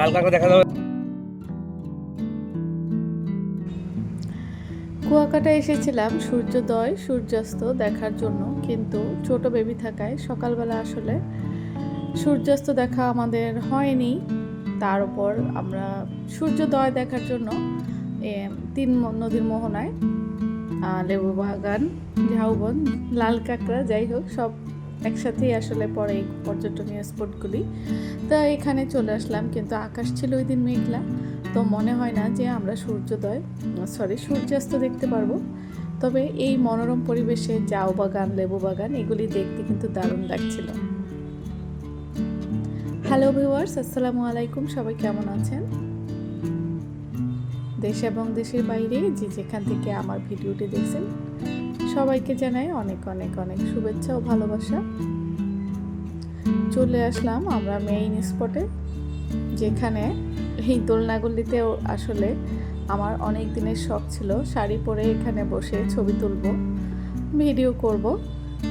লাল দেখা যাবে কুয়াকাটা এসেছিলাম সূর্যোদয়, সূর্যাস্ত দেখার জন্য, কিন্তু ছোট বেবি থাকায় সকালবেলা আসলে সূর্যাস্ত দেখা আমাদের হয়নি। তার উপর আমরা সূর্যোদয় দেখার জন্য তিন নদীর মোহনায় লেবু বাগান, ঝাউবন, লাল কাঁকড়া, যাই হোক, সব একসাথেই আসলে পরে এই পর্যটনীয় স্পটগুলি। তো এখানে চলে আসলাম, কিন্তু আকাশ ছিল ওই দিন মেঘলা। তো মনে হয় না যে আমরা সূর্যোদয় সরি সূর্যাস্ত দেখতে পারব। তবে এই মনোরম পরিবেশে জাউ বাগান, লেবু বাগান, এগুলি দেখতে কিন্তু দারুণ লাগছিল। হ্যালো ভিউয়ার্স আসসালামু আলাইকুম, সবাই কেমন আছেন? দেশ এবং দেশের বাইরে যে যেখান থেকে আমার ভিডিওটি দেখছেন সবাইকে জানাই অনেক অনেক অনেক শুভেচ্ছা ও ভালোবাসা। চলে আসলাম আমরা মেইন স্পটে যেখানে এই দোলনাগুলিতেও আসলে আমার অনেক দিনের শখ ছিল। শাড়ি পরে এখানে বসে ছবি তুলব ভিডিও করব,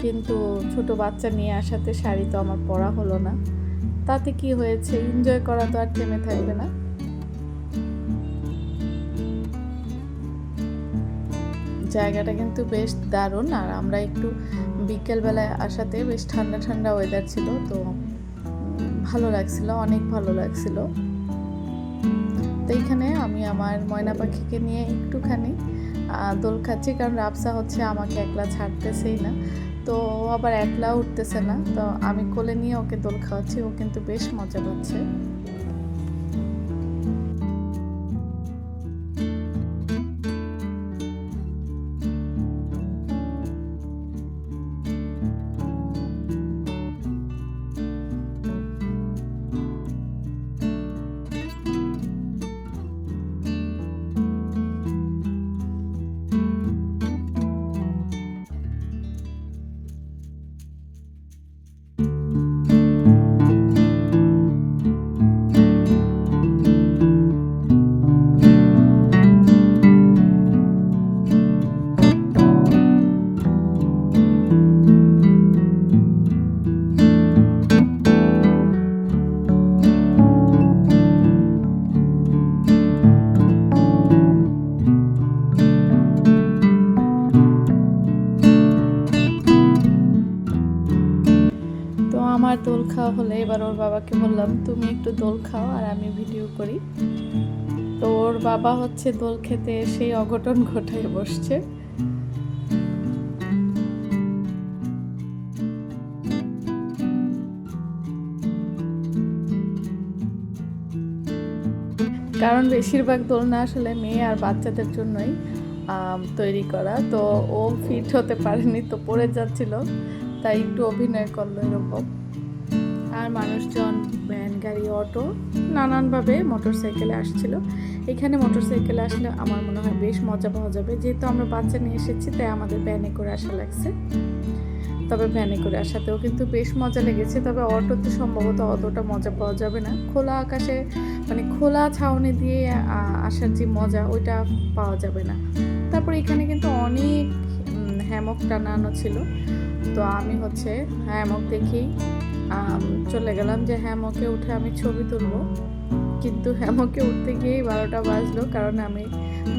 কিন্তু ছোট বাচ্চা নিয়ে আসাতে শাড়ি তো আমার পরা হলো না। তাতে কি হয়েছে? এনজয় করা তো আর থেমে থাকবে না। জায়গাটা কিন্তু বেশ দারুণ। আর আমরা একটু বিকেলবেলায় আসাতে বেশ ঠান্ডা ঠান্ডা ওয়েদার ছিল, তো ভালো লাগছিল, অনেক ভালো লাগছিল। তো এইখানে আমি আমার ময়না পাখিকে নিয়ে একটুখানি দোল খাচ্ছি, কারণ রাবসা হচ্ছে আমাকে একলা ছাড়তেছেই না। তো ও আবার একলা উঠতেছে না, তো আমি কোলে নিয়ে ওকে দোল খাওয়াচ্ছি, ও কিন্তু বেশ মজা পাচ্ছে। খাওয়া হলে এবার ওর বাবাকে বললাম, তুমি একটু দোল খাও আর আমি ভিডিও করি। তো ওর বাবা হচ্ছে দোল খেতে সেই অঘটন ঘটায় বসছে। কারণ বেশিরভাগ দোলনা আসলে মেয়ে আর বাচ্চাদের জন্যই তৈরি করা। তো ও ফিট হতে পারেনি, তো পড়ে যাচ্ছিল, তাই একটু অভিনয় করল এরকম। আর মানুষজন ভ্যান গাড়ি অটো নানানভাবে মোটর সাইকেলে আসছিল। এখানে মোটর সাইকেলে আসলে আমার মনে হয় বেশ মজা পাওয়া যাবে। যেহেতু আমরা বাচ্চা নিয়ে এসেছি তাই আমাদের ভ্যানে করে আসা লাগছে। তবে ভ্যানে করে আসাতেও কিন্তু বেশ মজা লেগেছে। তবে অটোতে সম্ভবত অতটা মজা পাওয়া যাবে না। খোলা আকাশে মানে খোলা ছাউনি দিয়ে আসার যে মজা ওইটা পাওয়া যাবে না। তারপর এখানে কিন্তু অনেক হ্যামক টানানো ছিল। তো আমি হচ্ছে হ্যামক আম, চলে গেলাম যে হ্যামকে উঠে আমি ছবি তুলবো। কিন্তু হ্যামকে উঠতে গিয়েই বারোটা বাজলো, কারণ আমি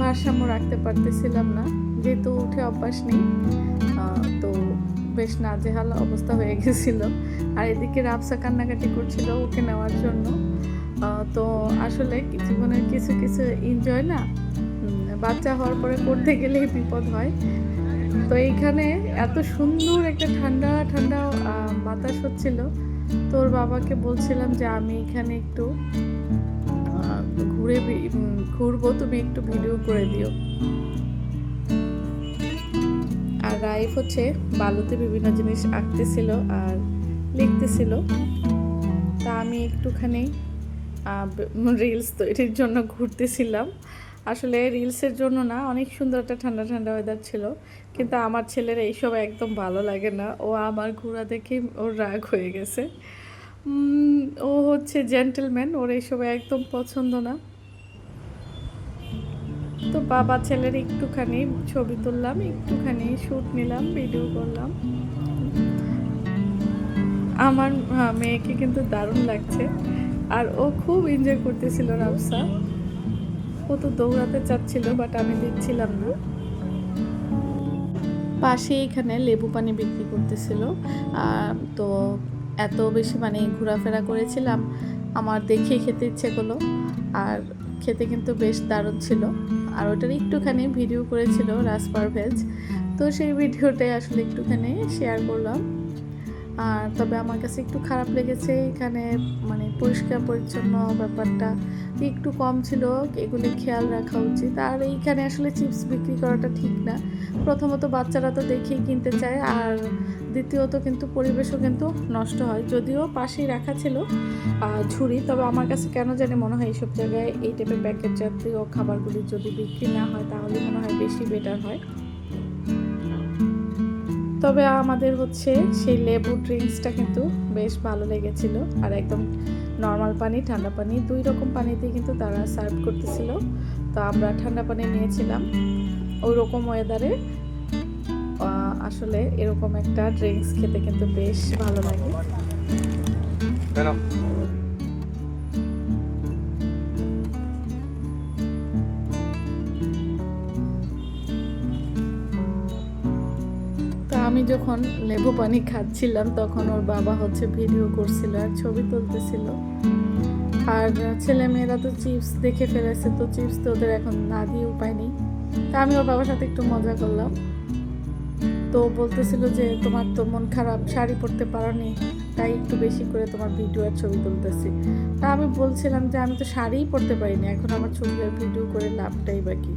ভারসাম্য রাখতে পারতেছিলাম না। যেহেতু উঠে অভ্যাস নেই তো বেশ নাজেহাল অবস্থা হয়ে গেছিল। আর এদিকে রাবসা কান্নাকাটি করছিল ওকে নেওয়ার জন্য। তো আসলে জীবনের কিছু কিছু এনজয় না? বাচ্চা হওয়ার পরে করতে গেলেই বিপদ হয়। তো এইখানে এত সুন্দর একটা ঠান্ডা ঠান্ডা বাতাস হচ্ছিল। তোর বাবাকে বলছিলাম যে আমি এখানে একটু ঘুরে ঘুরবো, তুমি একটু ভিডিও করে দিও। আর রাইফ হচ্ছে বালুতে বিভিন্ন জিনিস আঁকতেছিল আর লিখতেছিল। তা আমি একটুখানি রিলস তৈরির জন্য ঘুরতেছিলাম। আসলে রিলসের জন্য না অনেক সুন্দর একটা ঠান্ডা ঠান্ডা ওয়েদার ছিল। কিন্তু আমার ছেলের এইসব একদম ভালো লাগে না। ও আমার ঘোরা দেখে ওর রাগ হয়ে গেছে। ও হচ্ছে জেন্টেলম্যান ওর এইসব একদম পছন্দ না। তো বাবা ছেলের একটুখানি ছবি তুললাম, একটুখানি শ্যুট নিলাম ভিডিও করলাম। আমার মেয়েকে কিন্তু দারুণ লাগছে। আর ও খুব এনজয় করতেছিল রাবসা ও তো দৌড়াতে চাচ্ছিল বাট আমি দিচ্ছিলাম না। পাশে এখানে লেবু পানি বিক্রি করতেছিল। তো এত বেশি মানে ঘোরাফেরা করেছিলাম, আমার দেখে খেতে ইচ্ছে করল। আর খেতে কিন্তু বেশ দারুণ ছিল। আর ওটার একটুখানি ভিডিও করেছিল রাসপার ভেজ তো সেই ভিডিওটাই আসলে একটুখানি শেয়ার করলাম। আর তবে আমার কাছে একটু খারাপ লেগেছে এখানে মানে পরিষ্কার পরিচ্ছন্ন ব্যাপারটা একটু কম ছিল, এগুলি খেয়াল রাখা উচিত। আর এইখানে আসলে চিপস বিক্রি করাটা ঠিক না। প্রথমত বাচ্চারা তো দেখেই কিনতে চায়, আর দ্বিতীয়ত কিন্তু পরিবেশও কিন্তু নষ্ট হয়। যদিও পাশেই রাখা ছিল ঝুড়ি, তবে আমার কাছে কেন জানি মনে হয় এইসব জায়গায় এই টাইপের প্যাকেট জাতীয় খাবারগুলি যদি বিক্রি না হয়, তাহলে মনে হয় বেশি বেটার হয়। তবে আমাদের হচ্ছে সেই লেবু ড্রিঙ্কসটা কিন্তু বেশ ভালো লেগেছিল। আর একদম নর্মাল পানি, ঠান্ডা পানি, দুই রকম পানিতে কিন্তু তারা সার্ভ করতেছিল। তো আমরা ঠান্ডা পানি নিয়েছিলাম। ওই রকম ওয়েদারে আসলে এরকম একটা ড্রিঙ্কস খেতে কিন্তু বেশ ভালো লাগে। আমি যখন লেবু পানি খাচ্ছিলাম, তখন ওর বাবা হচ্ছে ভিডিও করছিল আর ছবি তুলতেছিল। আর ছেলে মেয়েরা তো চিপস দেখে ফেলেছে, তো চিপস তো ওদের এখন না দিয়ে উপায় নেই। তা আমি ওর বাবার সাথে একটু মজা করলাম। তো বলতেছিল যে, তোমার তো মন খারাপ, শাড়ি পরতে পারোনি তাই একটু বেশি করে তোমার ভিডিও আর ছবি তুলতেছি। তা আমি বলছিলাম যে, আমি তো শাড়িই পরতে পারিনি, এখন আমার ছবি আর ভিডিও করে লাভটাই বাকি।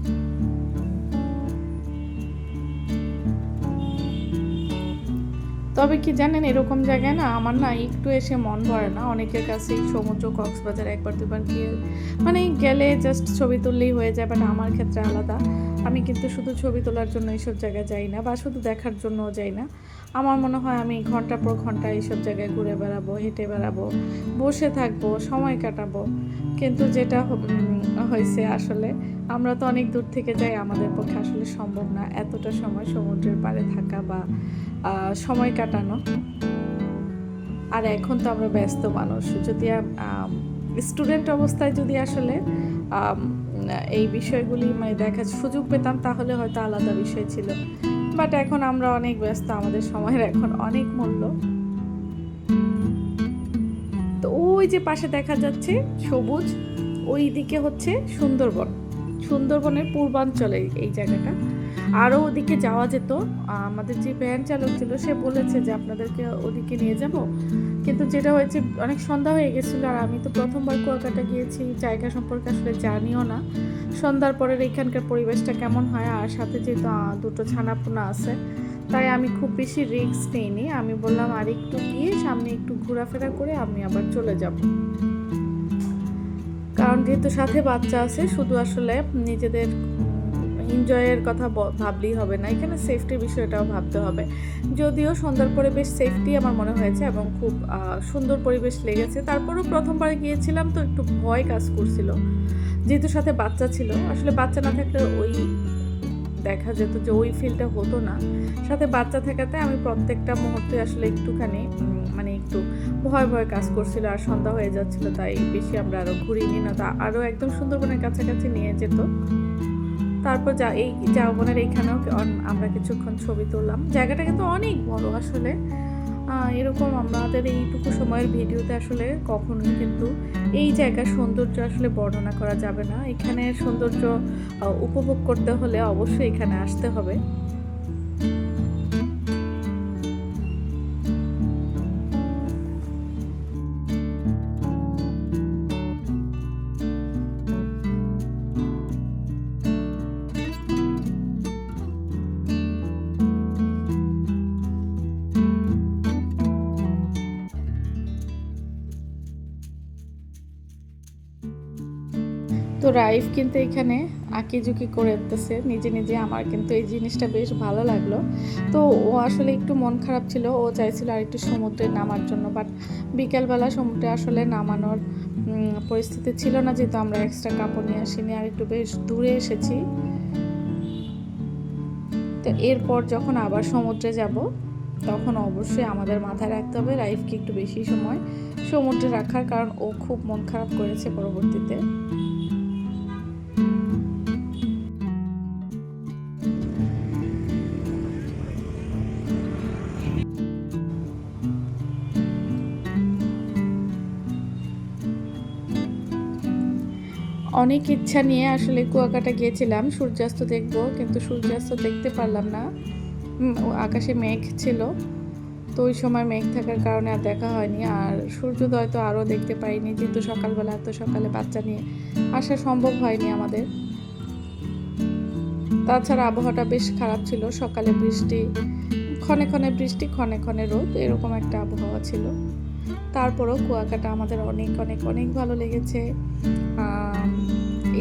তবে কি জানেন, এরকম জায়গায় না আমার না একটু এসে মন ভরে না। অনেকের কাছে সমুদ্র, কক্সবাজার একবার, দুবার গিয়ে মানে গেলে জাস্ট ছবি তুললেই হয়ে যায় বাট আমার ক্ষেত্রে আলাদা। আমি কিন্তু শুধু ছবি তোলার জন্য এইসব জায়গায় যাই না, বা শুধু দেখার জন্যও যাই না। আমার মনে হয় আমি ঘণ্টা পর ঘণ্টা এইসব জায়গায় ঘুরে বেড়াবো, হেঁটে বেড়াবো, বসে থাকব, সময় কাটাবো। কিন্তু যেটা হয়েছে আসলে আমরা তো অনেক দূর থেকে যাই, আমাদের পক্ষে আসলে সম্ভব না এতটা সময় সমুদ্রের পাড়ে থাকা বা সময় কাটানো। আর এখন তো আমরা ব্যস্ত মানুষ। যদি স্টুডেন্ট অবস্থায় যদি আসলে এই বিষয়গুলি মানে দেখার সুযোগ পেতাম, তাহলে হয়তো আলাদা বিষয় ছিল। বাট এখন আমরা অনেক ব্যস্ত, আমাদের সময়ের এখন অনেক মূল্য। তো ওই যে পাশে দেখা যাচ্ছে সবুজ ওই দিকে হচ্ছে সুন্দরবন। সুন্দরবনের পূর্বাঞ্চলে এই জায়গাটা। আরও ওদিকে যাওয়া যেত। আমাদের যে ভ্যান চালক ছিল, সে বলেছে যে আপনাদেরকে ওদিকে নিয়ে যাব। কিন্তু যেটা হয়েছে, অনেক সন্ধ্যা হয়ে গেছিল আর আমি তো প্রথমবার কুয়াকাটা গিয়েছি, জায়গা সম্পর্কে আসলে জানিও না। সন্ধ্যার পরের এখানকার পরিবেশটা কেমন হয় আর সাথে যেহেতু দুটো ছানাপোনা আছে, তাই আমি খুব বেশি রিস্ক নিইনি। আমি বললাম, আর একটু গিয়ে সামনে একটু ঘোরাফেরা করে আমি আবার চলে যাব। কারণ যেহেতু সাথে বাচ্চা আছে, শুধু আসলে নিজেদের এনজয়ের কথা ভাবলেই হবে না। এখানে সেফটির বিষয়টাও ভাবতে হবে। যদিও সন্ধ্যার পরে বেশ সেফটি আমার মনে হয়েছে এবং খুব সুন্দর পরিবেশ লেগেছে। তারপরেও প্রথমবার গিয়েছিলাম তো একটু ভয় কাজ করছিল। যেহেতু সাথে বাচ্চা ছিল, আসলে বাচ্চা না থাকলে ওই দেখা যেত যে ওই ফিলটা হতো না। সাথে বাচ্চা থাকাতে আমি প্রত্যেকটা মুহূর্তে আসলে একটুখানি একটু ভয় ভয় কাজ করছিল আর সন্ধ্যা হয়ে যাচ্ছিল, তাই বেশি আমরা আরও ঘুরিনি না। তা আরও একদম সুন্দরবনের কাছাকাছি নিয়ে যেত। তারপর যা এই জাওবনের এইখানেও আমরা কিছুক্ষণ ছবি তুললাম। জায়গাটা কিন্তু অনেক বড় আসলে। এরকম আমাদের এইটুকু সময়ের ভিডিওতে আসলে কখনোই কিন্তু এই জায়গার সৌন্দর্য আসলে বর্ণনা করা যাবে না। এখানে সৌন্দর্য উপভোগ করতে হলে অবশ্যই এখানে আসতে হবে। তো রাইফ কিন্তু এখানে আঁকিঝুঁকি করে দিতেছে নিজে নিজে আমার কিন্তু এই জিনিসটা বেশ ভালো লাগল। তো ও আসলে একটু মন খারাপ ছিল, ও চাইছিল আর একটু সমুদ্রে নামার জন্য বাট বিকেলবেলা সমুদ্রে আসলে নামানোর পরিস্থিতি ছিল না, যেহেতু আমরা এক্সট্রা কাপড় নিয়ে আসিনি, আর একটু বেশ দূরে এসেছি। তো এরপর যখন আবার সমুদ্রে যাব, তখন অবশ্যই আমাদের মাথায় রাখতে হবে, রাইফকে একটু বেশি সময় সমুদ্রে রাখার, কারণ ও খুব মন খারাপ করেছে পরবর্তীতে। অনেক ইচ্ছা নিয়ে আসলে কুয়াকাটা গিয়েছিলাম। সূর্যাস্ত দেখব, কিন্তু সূর্যাস্ত দেখতে পারলাম না। আকাশে মেঘ ছিল। তো ওই সময় মেঘ থাকার কারণে আর দেখা হয়নি। আর সূর্যোদয় তো আরও দেখতে পাইনি, যেহেতু সকালবেলা, এত সকালে বাচ্চা নিয়ে আসা সম্ভব হয়নি আমাদের। তাছাড়া আবহাওয়াটা বেশ খারাপ ছিল, সকালে বৃষ্টি, ক্ষণে ক্ষণে বৃষ্টি, ক্ষণে ক্ষণে রোদ, এরকম একটা আবহাওয়া ছিল। তারপরও কুয়াকাটা আমাদের অনেক অনেক অনেক ভালো লেগেছে।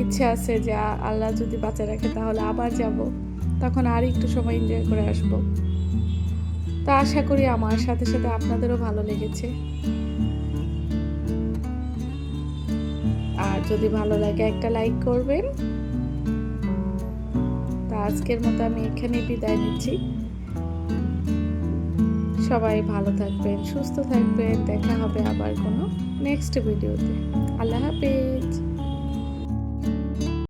ইচ্ছে আছে যে আল্লাহ যদি বাঁচা রাখে তাহলে আবার যাব। তখন আর একটু সময় এনজয় করে আসব। তা আশা করি আমার সাথে সাথে আপনাদেরও ভালো লেগেছে। আর যদি ভালো লাগে একটা লাইক করবেন। তা আজকের মতো আমি এখানে বিদায় নিচ্ছি। সবাই ভালো থাকবেন, সুস্থ থাকবেন, দেখা হবে আবার কোনো নেক্সট ভিডিওতে আল্লাহ হাফেজ।